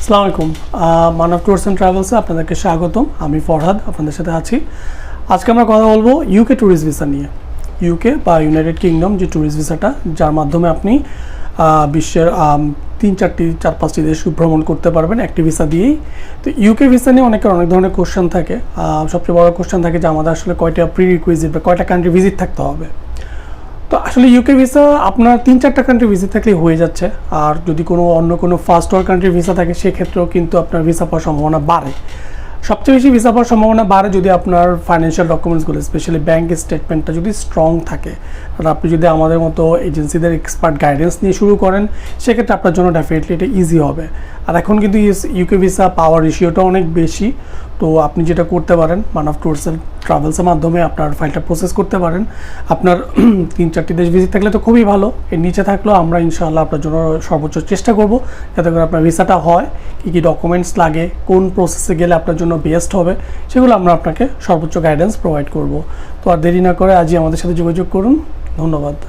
আসসালামু আলাইকুম। মানব tours and ট্রাভেলসে আপনাদেরকে স্বাগতম। আমি ফরহাদ, আপনাদের সাথে আছি। আজকে আমরা কথা বলব ইউকে ট্যুরিস্ট ভিসা নিয়ে। ইউকে বা ইউনাইটেড কিংডম যে ট্যুরিস্ট ভিসাটা যার মাধ্যমে আপনি বিশ্বের তিন চারটি, চার পাঁচটি দেশ ভ্রমণ করতে পারবেন একটি ভিসা দিয়েই। তো ইউকে ভিসা নিয়ে অনেকের অনেক ধরনের কোশ্চেন থাকে। সবচেয়ে বড় কোশ্চেন থাকে যে আমাদের আসলে কয়টা প্রি রিকুইজিট বা কয়টা কান্ট্রি ভিজিট থাকতে হবে। তো আসলে ইউকে ভিসা আপনার তিন, চারটা কান্ট্রি ভিসা থাকলেই হয়ে যাচ্ছে। আর যদি কোনো অন্য কোনো ফার্স্ট ওয়ার্ল্ড কান্ট্রি ভিসা থাকে, সেক্ষেত্রেও কিন্তু আপনার ভিসা পাওয়ার সম্ভাবনা বাড়ে। সবচেয়ে বেশি ভিসা পাওয়ার সম্ভাবনা বাড়ে যদি আপনার ফাইন্যান্সিয়াল ডকুমেন্টসগুলো স্পেশালি ব্যাঙ্ক স্টেটমেন্টটা যদি স্ট্রং থাকে। আর আপনি যদি আমাদের মতো এজেন্সিদের এক্সপার্ট গাইডেন্স নিয়ে শুরু করেন, সেক্ষেত্রে আপনার জন্য ডেফিনেটলি এটা ইজি হবে। আর এখন কিন্তু ইউকে ভিসা পাওয়ার রেশিওটা অনেক বেশি। তো আপনি যেটা করতে পারেন মান অফ অ্যান্ড ট্রাভেলসের মাধ্যমে আপনার ফাইলটা প্রসেস করতে পারেন। আপনার তিন চারটি দেশ ভিজিট থাকলে তো খুবই ভালো। এর নিচে থাকলেও আমরা ইনশাআল্লাহ আপনার জন্য সর্বোচ্চ চেষ্টা করব, যাতে করে আপনার ভিসাটা হয়, কী কী ডকুমেন্টস লাগে, কোন প্রসেসে গেলে আপনার জন্য বেস্ট হবে, সেগুলো আমরা আপনাকে সর্বোচ্চ গাইডেন্স প্রোভাইড করব। তো আর দেরি না করে আজই আমাদের সাথে যোগাযোগ করুন। ধন্যবাদ।